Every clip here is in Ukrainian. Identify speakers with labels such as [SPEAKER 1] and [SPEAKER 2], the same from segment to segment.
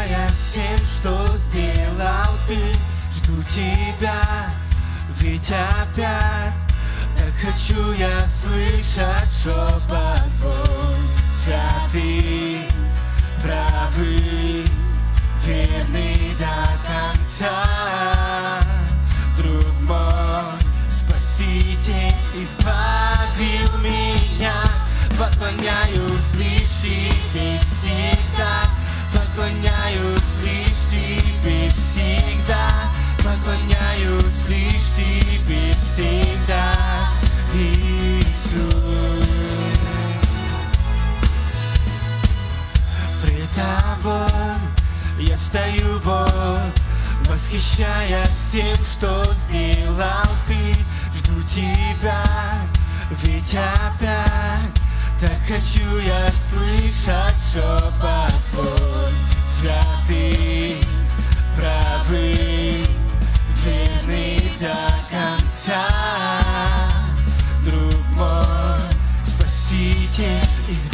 [SPEAKER 1] Благодаря всем, что сделал ты. Жду тебя, ведь опять. Так хочу я слышать шепот твой Святый, правый, верный до конца. Друг мой, Спаситель, избавил меня. Поклоняюсь лишь тебе всегда поклоняюсь лишь тебе всегда, поклоняюсь лишь тебе всегда, Иисус. Пред тобой я стою, Бог, восхищаясь тем, что сделал ты. Жду тебя, ведь опять так хочу я слышать шепот твой ти правий, вірний до конца, друг мой, спасите из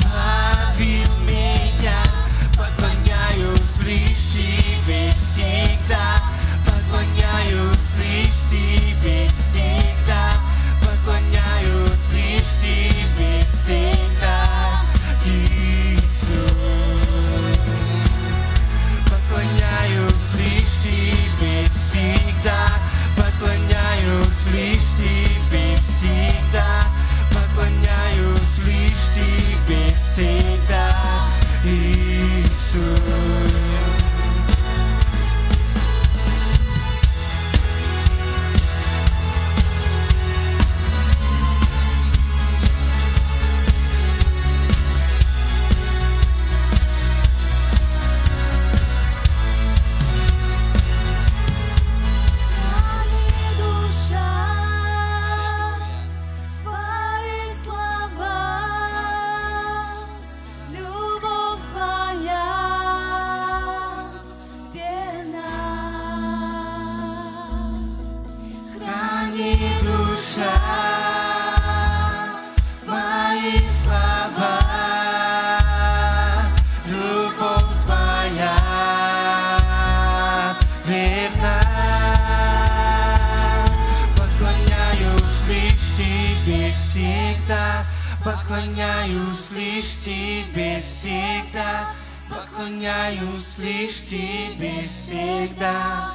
[SPEAKER 1] поклоняюсь лишь тебе всегда, поклоняюсь лишь тебе всегда,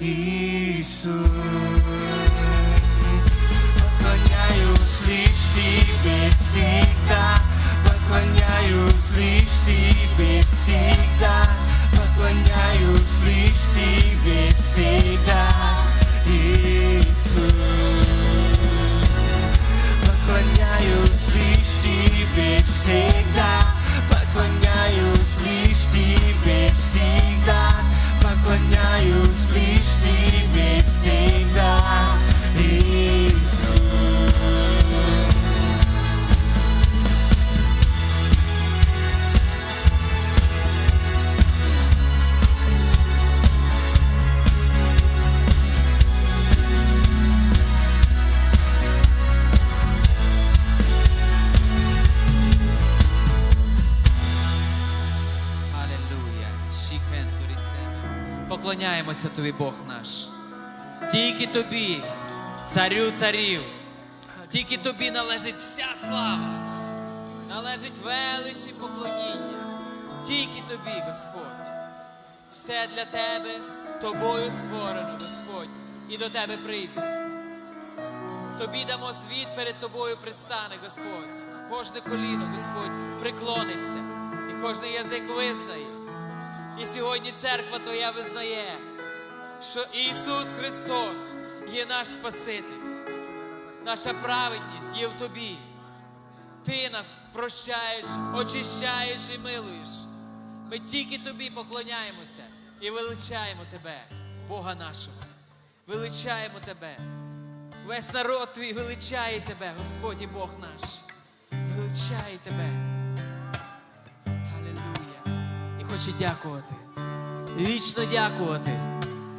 [SPEAKER 1] Иисус. Поклоняюсь лишь тебе всегда, поклоняюсь лишь тебе всегда, поклоняюсь лишь тебе
[SPEAKER 2] Поклоняємося тобі, Бог наш. Тільки тобі, царю царів, тільки тобі належить вся слава, належить велич і поклоніння. Тільки тобі, Господь. Все для тебе тобою створено, Господь, і до тебе прийде. Тобі дамо звіт перед тобою предстане, Господь. Кожне коліно, Господь, преклониться, і кожний язик визнає. І сьогодні церква Твоя визнає, що Ісус Христос є наш Спаситель. Наша праведність є в Тобі. Ти нас прощаєш, очищаєш і милуєш. Ми тільки Тобі поклоняємося і величаємо Тебе, Бога нашого. Величаємо Тебе. Весь народ твій величає тебе, Господь і Бог наш. Величає тебе. хоче дякувати. Вічно дякувати.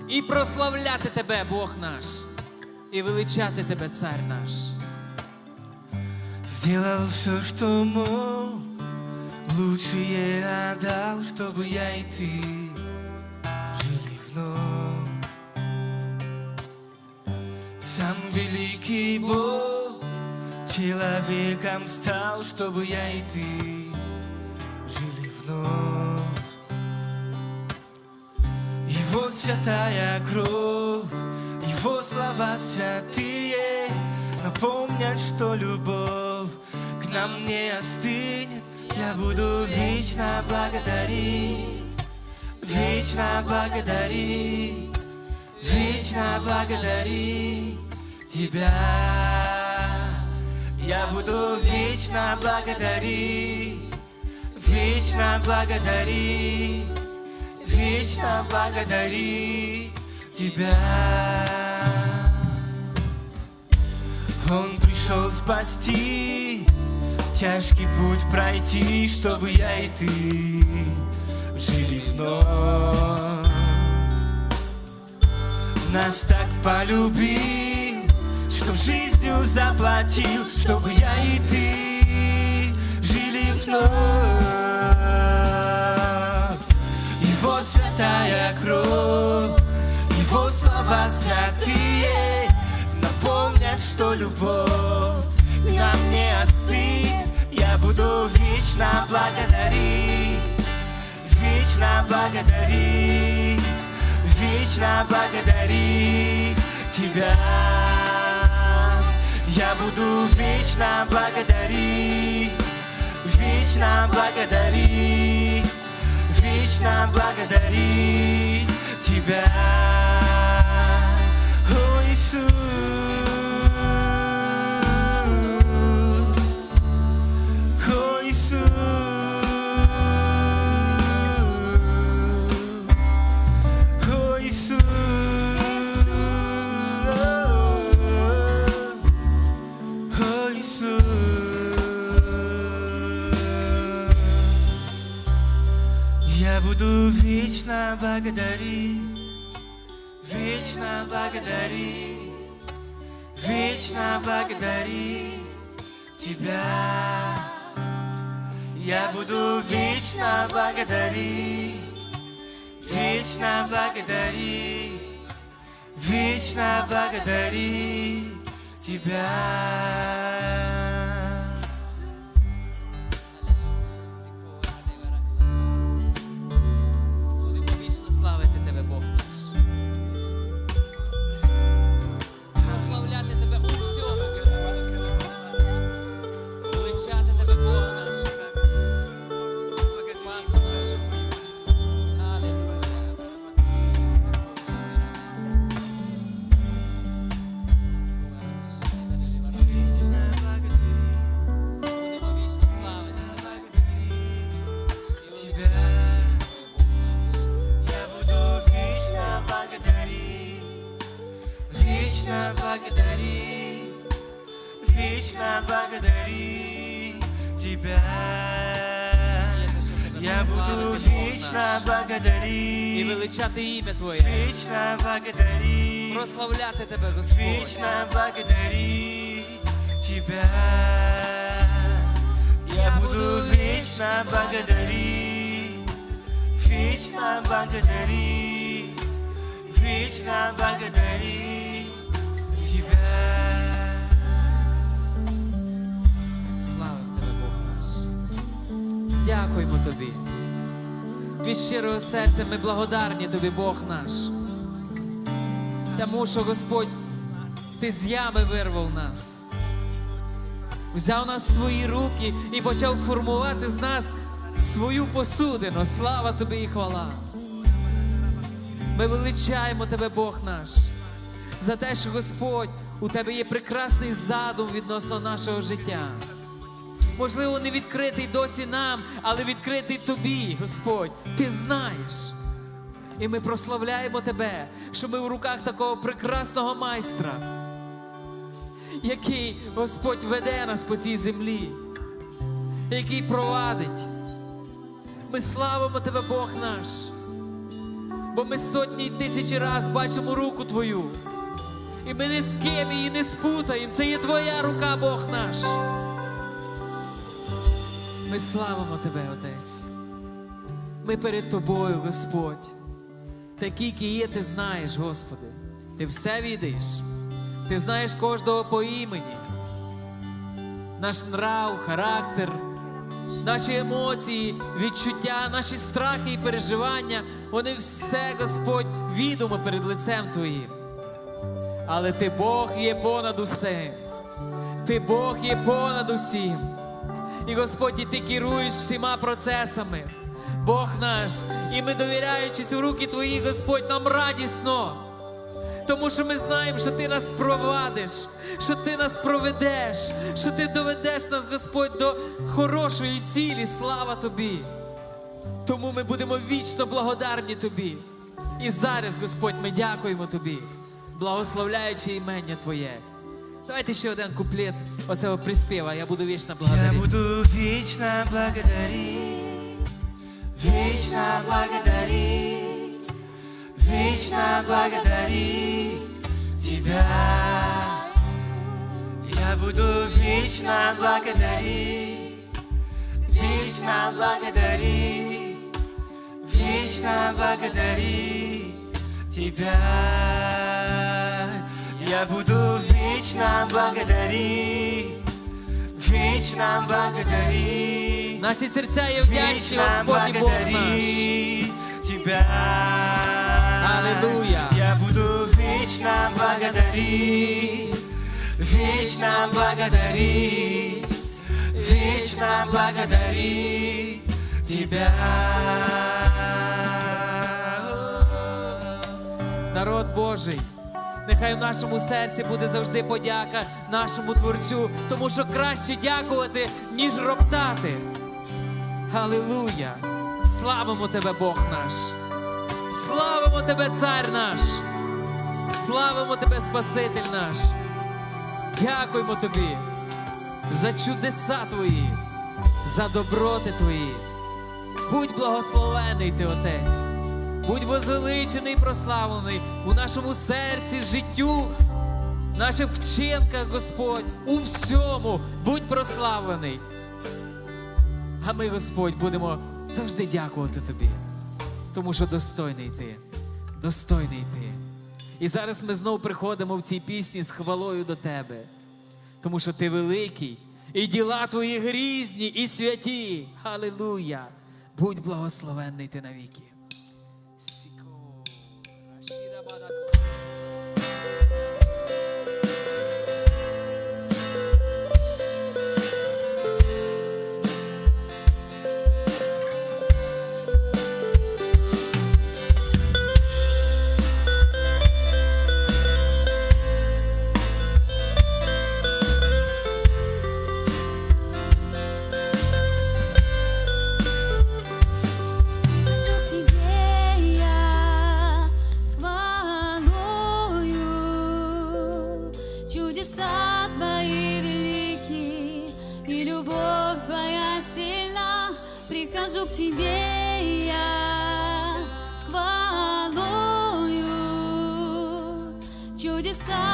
[SPEAKER 2] І прославляти тебе, Бог наш. І величати тебе, цар наш.
[SPEAKER 1] Сделал все, что мог, лучшее отдал, чтобы я и ты жили вновь. Сам великий Бог человеком стал, чтобы я и ты жили вновь. Его святая кровь, Его слова святые Напомнят, что любовь к нам не остынет. Я буду вечно благодарить Вечно благодарить Вечно благодарить Тебя. Я буду вечно благодарить Вечно благодарить Вечно благодарить Тебя. Он пришел спасти Тяжкий путь пройти Чтобы я и ты Жили вновь. Нас так полюбил Что жизнью заплатил Чтобы я и ты Жили вновь святая Его слова святые Напомнят, что любовь нам не остынет Я буду вечно благодарить Вечно благодарить Вечно благодарить Тебя Я буду вечно благодарить Вечно благодарить Вечно благодарить Тебя. О, Иисус. О, Иисус. О, Иисус О, Иисус. Я буду вечно благодарить благодарить Вечно благодарить Тебя. Я буду вечно благодарить Вечно благодарить Вечно благодарить Тебя
[SPEAKER 2] величати ім'я Твоє.
[SPEAKER 1] Вечно благодарить
[SPEAKER 2] Прославляти тебе, Господь.
[SPEAKER 1] Вечно благодарить Тебя Я буду вечно благодарить Вечно благодарить Вечно благодарить Тебя
[SPEAKER 2] Славимо тебе, Бог наш. Дякуємо тобі. Від щирого серця ми благодарні тобі, Бог наш. Тому що Господь, Ти з ями вирвав нас. Взяв нас в свої руки і почав формувати з нас свою посудину. Слава тобі і хвала. Ми величаємо тебе, Бог наш, за те, що Господь, у тебе є прекрасний задум відносно нашого життя. Можливо, не відкритий досі нам, але відкритий тобі, Господь. Ти знаєш. І ми прославляємо тебе, що ми в руках такого прекрасного майстра, який Господь веде нас по цій землі, який провадить. Ми славимо тебе, Бог наш, бо ми сотні й тисячі раз бачимо руку Твою. І ми ні з ким її не спутаємо. Це є Твоя рука, Бог наш. Ми славимо Тебе, Отець. Ми перед Тобою, Господь. Такий, який є, ти знаєш, Господи. Ти все відаєш. Ти знаєш кожного по імені. Наш нрав, характер, наші емоції, відчуття, наші страхи і переживання, вони все, Господь, відомо перед лицем Твоїм. Але ти Бог є понад усе. Ти Бог є понад усім. І Господь, і ти керуєш всіма процесами. Бог наш, і ми, довіряючись в руки Твої, Господь, нам радісно. Тому що ми знаємо, що ти нас провадиш, що ти нас проведеш, що ти доведеш нас, Господь, до хорошої цілі. Слава тобі. Тому ми будемо вічно благодарні тобі. І зараз, Господь, ми дякуємо тобі, благословляючи імення Твоє. Давайте ще один куплет оцього приспіва. Я буду вічно
[SPEAKER 1] Я
[SPEAKER 2] благодарити.
[SPEAKER 1] буду вечно благодарить, вечно благодарить, вечно благодарить Тебя. Я буду вечно благодарить, вечно благодарить, вечно благодарить Тебя. Я буду вечно благодарить, вечно благодарить.
[SPEAKER 2] Наші серця є вдячні,
[SPEAKER 1] Вечно
[SPEAKER 2] Господь і Бог наш.
[SPEAKER 1] благодарить Тебя.
[SPEAKER 2] Аллилуйя.
[SPEAKER 1] Я буду вечно благодарить, вечно благодарить, вечно благодарить Тебя.
[SPEAKER 2] Народ Божий, нехай в нашому серці буде завжди подяка нашому Творцю, тому що краще дякувати, ніж роптати. Галилуя! Славимо тебе, Бог наш! Славимо тебе, Цар наш! Славимо тебе, Спаситель наш! Дякуємо тобі за чудеса твої, за доброти твої. Будь благословений ти, Отець. Будь возвеличений і прославлений у нашому серці, життю, наших вчинках, Господь, у всьому будь прославлений. А ми, Господь, будемо завжди дякувати Тобі, тому що достойний ти, достойний ти. І зараз ми знов приходимо в цій пісні з хвалою до Тебе, тому що Ти великий, і діла Твої грізні і святі. Халилуя! Будь благословенний ти навіки.
[SPEAKER 3] Прихожу к тебе я с хвалою. Чудеса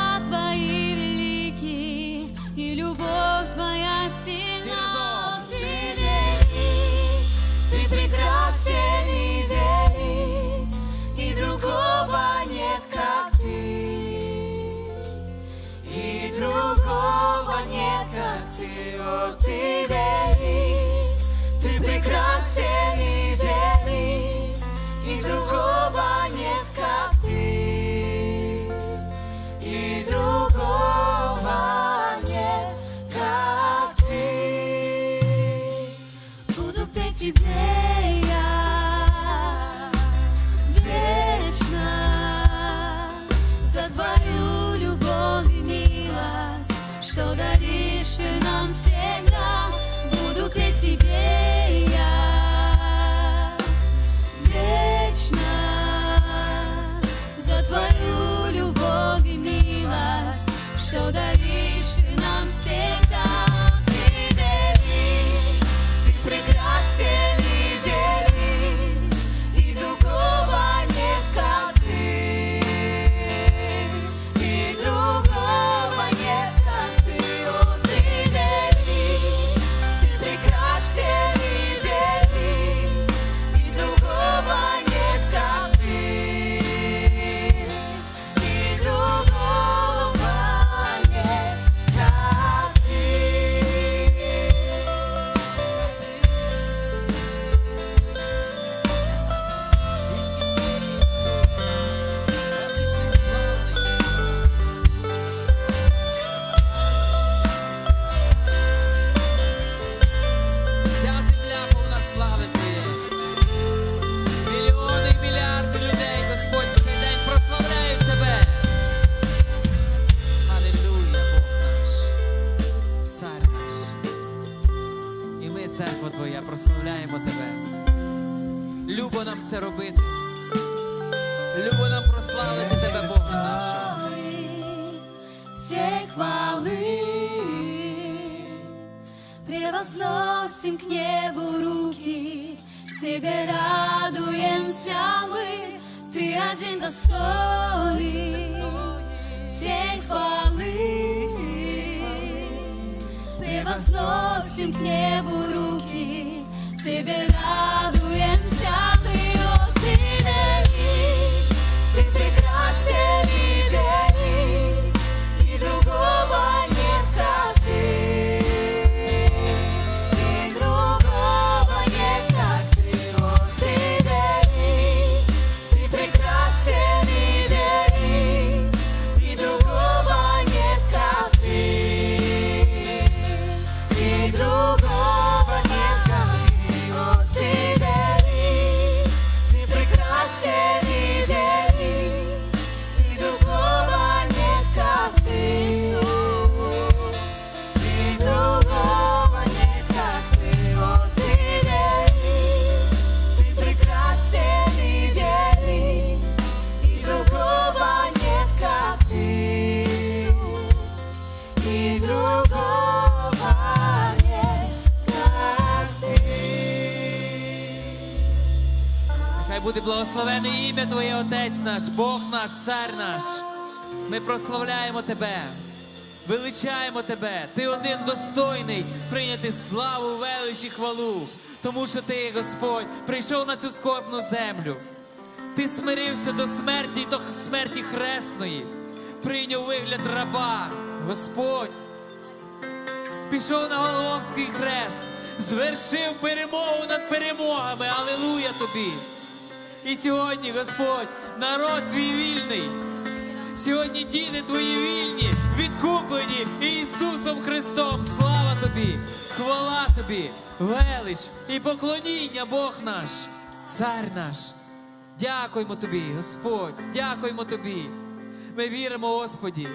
[SPEAKER 3] Превозносим к небу руки, к Тебе радуемся мы, Ты один достоин всей хвалы. Превозносим к небу руки, к Тебе радуемся
[SPEAKER 2] Хай буде благословене ім'я Твоє, Отець наш, Бог наш, Цар наш. Ми прославляємо Тебе, величаємо Тебе. Ти один достойний прийняти славу, велич і хвалу. Тому що Ти, Господь, прийшов на цю скорбну землю. Ти смирився до смерті, до смерті хресної, прийняв вигляд раба, Господь. Пішов на Голгофський хрест, звершив перемогу над перемогами. Алілуя тобі! І сьогодні, Господь, народ твій вільний. Сьогодні діти твої вільні, відкуплені Ісусом Христом. Слава тобі, хвала тобі, велич і поклоніння Бог наш, Цар наш. Дякуємо тобі, Господь, дякуємо тобі. Ми віримо, Господі,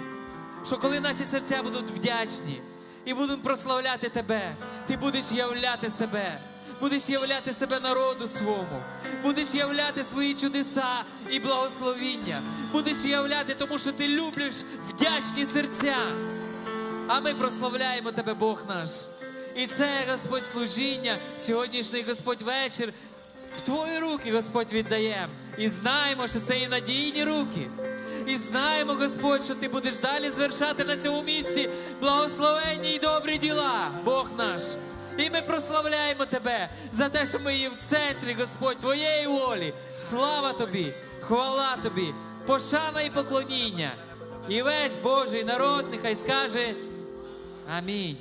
[SPEAKER 2] що коли наші серця будуть вдячні і будемо прославляти Тебе, Ти будеш являти себе, будеш являти себе народу свому, будеш являти свої чудеса і благословіння, будеш являти, тому що ти любиш вдячні серця. А ми прославляємо Тебе, Бог наш. І це, Господь, служіння, сьогоднішній Господь вечір в Твої руки, Господь, віддаємо. І знаємо, що це і надійні руки. І знаємо, Господь, що Ти будеш далі звершати на цьому місці благословенні й добрі діла, Бог наш. І ми прославляємо Тебе за те, що ми є в центрі, Господь, Твоєї волі. Слава Тобі, хвала Тобі, пошана і поклоніння. І весь Божий народ нехай скаже Амінь.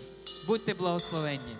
[SPEAKER 2] Будьте благословенні.